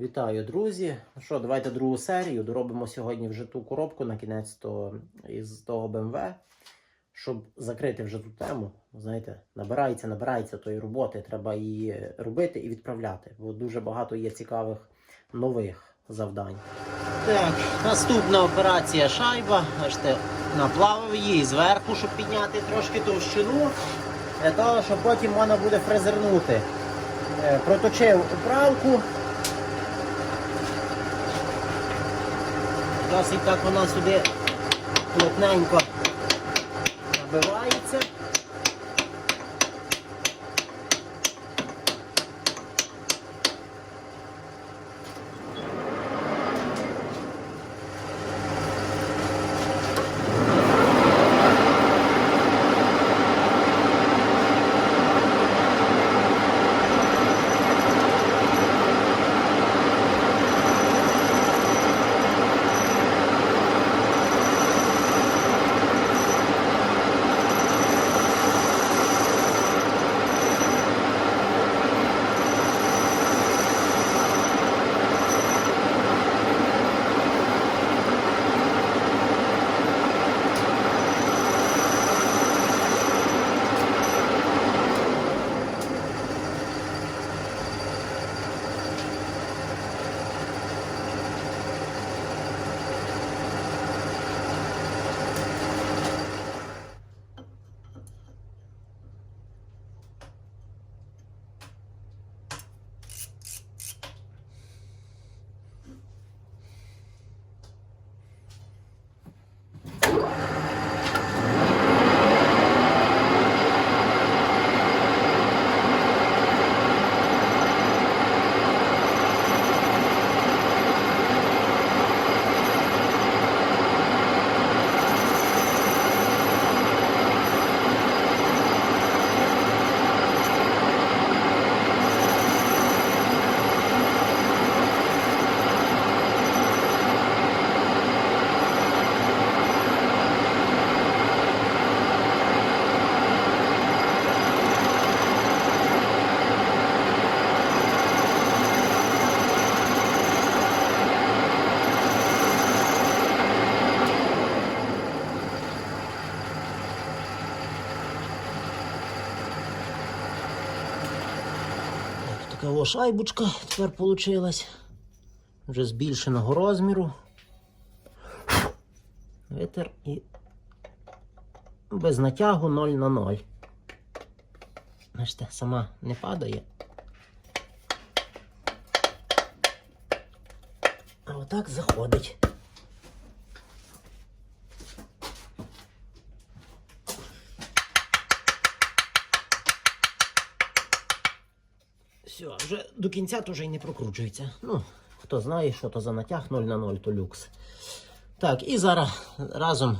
Вітаю, друзі! Ну що, давайте другу серію. Доробимо сьогодні вже ту коробку на кінець то із того BMW, щоб закрити вже ту тему. Знаєте, набирається, набирається тої роботи. Треба її робити і відправляти, бо дуже багато є цікавих нових завдань. Так, наступна операція шайба. Бачите, наплавив її зверху, щоб підняти трошки товщину, для того, щоб потім можна буде фрезернути. Е, Проточив управку. Досить так вона сюди плотненько набивається. Така о шайбочка тепер вийшла. Вже збільшеного розміру. Витер і без натягу 0 на 0. Бачите, сама не падає. А отак заходить. Все, вже до кінця теж і не прокручується. Ну, хто знає, що то за натяг 0 на 0, то люкс. Так, і зараз разом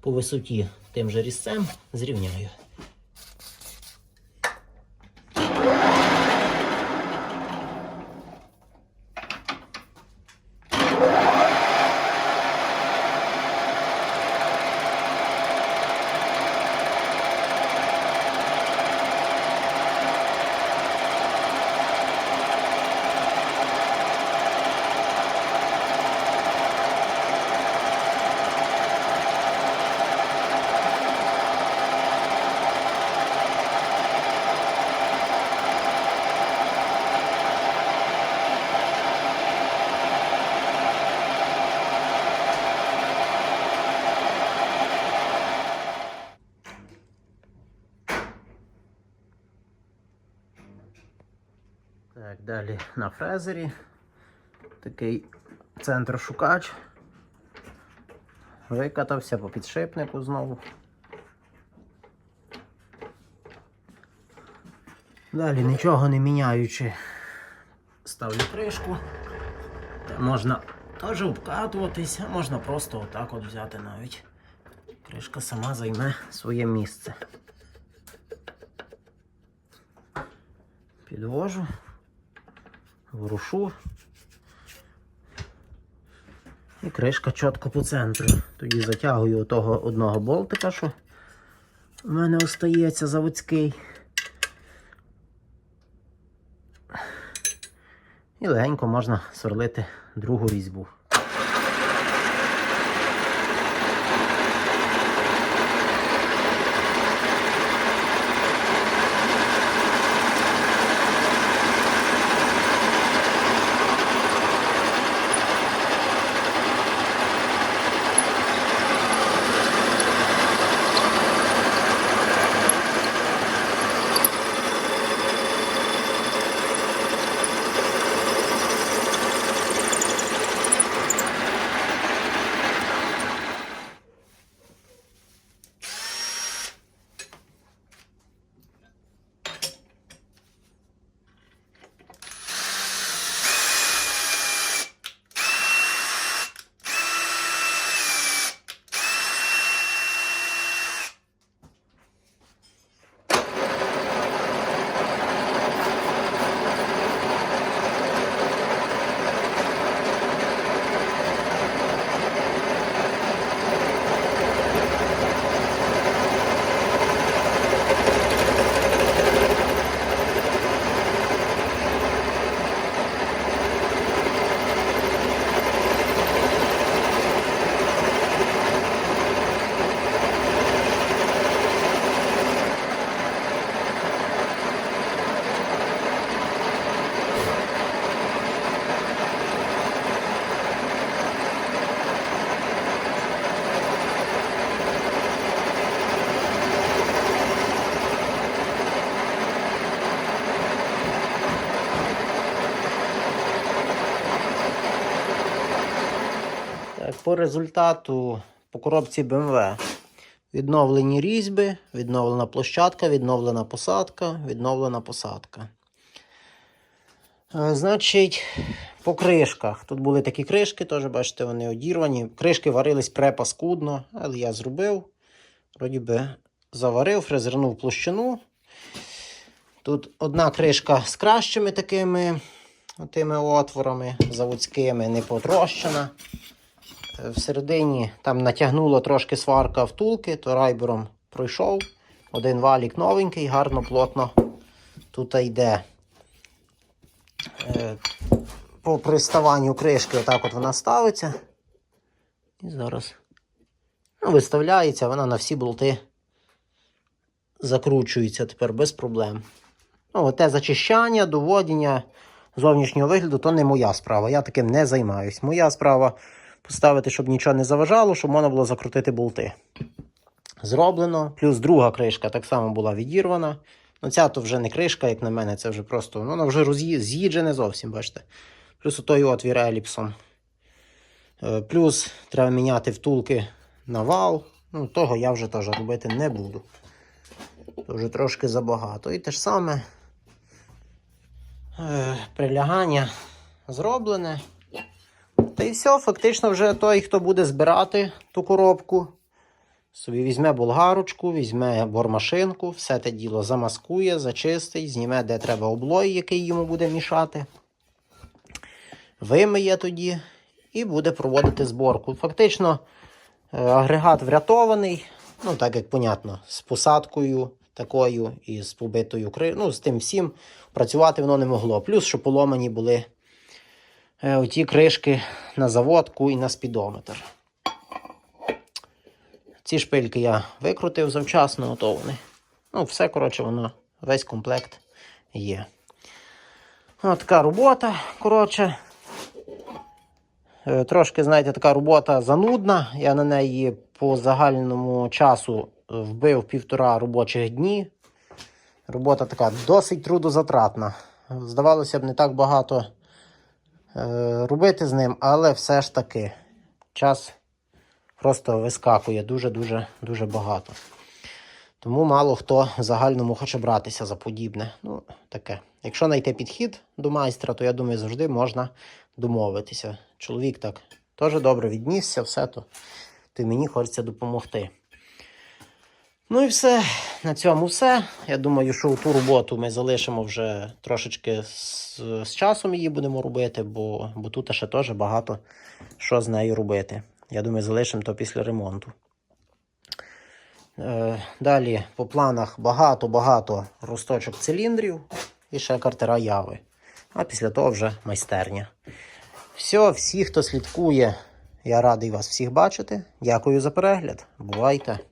по висоті тим же різцем зрівняю. Так, далі на фрезері. Такий центр-шукач. Викатався по підшипнику знову. Далі нічого не міняючи, ставлю кришку. Та можна теж обкатуватись, а можна просто отак от взяти навіть. Кришка сама займе своє місце. Підвожу, ворушу. І кришка чітко по центру. Тоді затягую того одного болтика, що в мене остається заводський. І легенько можна сверлити другу різьбу. По результату по коробці BMW відновлені різьби, відновлена площадка, відновлена посадка, відновлена посадка. Е, Значить, по кришках. Тут були такі кришки, теж бачите, вони одірвані. Кришки варились препаскудно, але я зробив. Вроді би заварив, фрезернув площину. Тут одна кришка з кращими такими тими отворами заводськими, не потрощена. Всередині там натягнуло трошки сварка втулки, то райбером пройшов. Один валік новенький, гарно, плотно тут йде. Е, По приставанню кришки отак от вона ставиться. І зараз ну, виставляється, вона на всі болти закручується тепер без проблем. Ну, те зачищання, доводіння зовнішнього вигляду то не моя справа. Я таким не займаюсь. Моя справа поставити, щоб нічого не заважало, щоб можна було закрутити болти. Зроблено. Плюс друга кришка так само була відірвана. Ну, ця то вже не кришка, як на мене, це вже просто ну, вона вже з'їджене зовсім, бачите. Плюс отой отвір еліпсом. Е, Плюс треба міняти втулки на вал. Ну, того я вже теж робити не буду. То вже трошки забагато. І те ж саме е, прилягання зроблене. Та й все, фактично, вже той, хто буде збирати ту коробку, собі візьме болгарочку, візьме бормашинку, все те діло замаскує, зачистить, зніме, де треба облой, який йому буде мішати. Вимиє тоді і буде проводити зборку. Фактично, е, агрегат врятований, ну так як понятно, з посадкою такою і з побитою кри... ну, з тим всім працювати воно не могло. Плюс, що поломані були оті кришки на заводку і на спідометр. Ці шпильки я викрутив завчасно, ото. Ну, все, коротше, воно, весь комплект є. Ось така робота, коротше. Е, Трошки, знаєте, така робота занудна. Я на неї по загальному часу е, вбив півтора робочих дні. Робота така досить трудозатратна. Здавалося б, не так багато е, робити з ним, але все ж таки час просто вискакує дуже-дуже дуже багато. Тому мало хто в загальному хоче братися за подібне. Ну, таке. Якщо знайти підхід до майстра, то я думаю, завжди можна домовитися. Чоловік так теж добре віднісся, все то, то й мені хочеться допомогти. Ну і все. На цьому все. Я думаю, що ту роботу ми залишимо вже трошечки з, з часом її будемо робити, бо, бо тут ще теж багато що з нею робити. Я думаю, залишимо то після ремонту. Е, Далі по планах багато-багато росточок циліндрів і ще картера яви. а після того вже майстерня. Все, всі, хто слідкує, я радий вас всіх бачити. Дякую за перегляд. Бувайте!